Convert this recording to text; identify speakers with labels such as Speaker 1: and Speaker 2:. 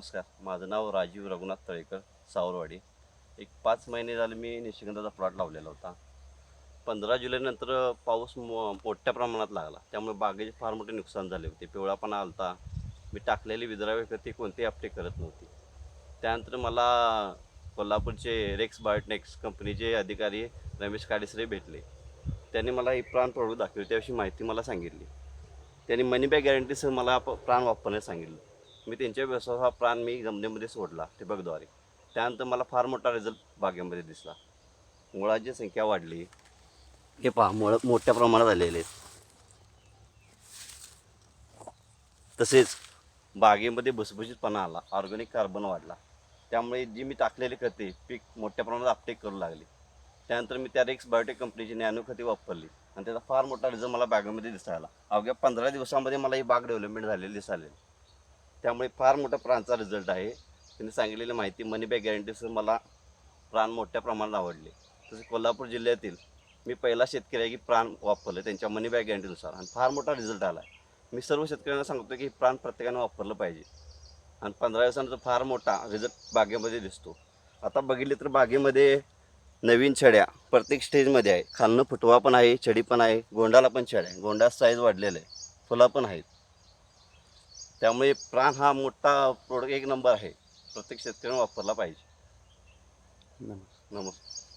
Speaker 1: नमस्कार. माझं नाव राजीव रघुनाथ तळेकर सावरवाडी. एक पाच महिने झाले मी निशिगंधाचा प्लॉट लावलेला होता. पंधरा जुलैनंतर पाऊस मो मोठ्या प्रमाणात लागला. त्यामुळे बागेचे फार मोठे नुकसान झाले होते. पिवळापणा आलता. मी टाकलेली विद्रावे ती कोणतेही आपटे करत नव्हती. त्यानंतर मला कोल्हापूरचे रेक्स बायोटेक्स कंपनीचे अधिकारी रमेश काडेसरे भेटले. त्यांनी मला ही प्राण प्रॉडक्ट दाखवली. त्याविषयी माहिती मला सांगितली. त्यांनी मनी बॅग गॅरंटीसह मला प्राण वापरण्यास सांगितलं. मी त्यांच्या व्यवसायाचा हा प्राण मी जमिनीमध्ये सोडला ठिबकद्वारे त्यानंतर मला फार मोठा रिझल्ट बागेमध्ये दिसला. मुळाची संख्या वाढली. हे पहा मुळं मोठ्या प्रमाणात आलेले आहेत. तसेच बागेमध्ये भुसभुशीतपणा आला ऑर्गॅनिक कार्बन वाढला. त्यामुळे जी मी टाकलेली खते पीक मोठ्या प्रमाणात आपटेक करू लागली. त्यानंतर मी त्या रेक्स बायोटेक कंपनीची नॅनो खते वापरली. आणि त्याचा फार मोठा रिझल्ट मला बागेमध्ये दिसायला अवघ्या पंधरा दिवसामध्ये मला ही बाग डेव्हलपमेंट झालेली दिसायला त्यामुळे फार मोठा प्राणचा रिझल्ट आहे. त्यांनी सांगितलेली माहिती मनी बॅग गॅरंटीसह मला प्राण मोठ्या प्रमाणात आवडले. तसे कोल्हापूर जिल्ह्यातील मी पहिला शेतकरी आहे की प्राण वापरलं त्यांच्या मनी बॅग गॅरंटीनुसार आणि फार मोठा रिझल्ट आला आहे मी सर्व शेतकऱ्यांना सांगतो की हे प्राण प्रत्येकाने वापरलं पाहिजे. आणि पंधरा दिवसानंतर फार मोठा रिझल्ट बागेमध्ये दिसतो. आता बघितले तर बागेमध्ये नवीन छड्या प्रत्येक स्टेजमध्ये आहे. खालनं फुटवा पण आहे छडी पण आहे गोंडाला पण छड आहे. गोंडा साईज वाढलेलं आहे. फुला पण आहेत. त्यामुळे प्राण हा मोठा प्रोडक्ट एक नंबर आहे. प्रत्येक शेतकऱ्याने वापरला पाहिजे.
Speaker 2: नमस्कार.
Speaker 1: नमस्कार.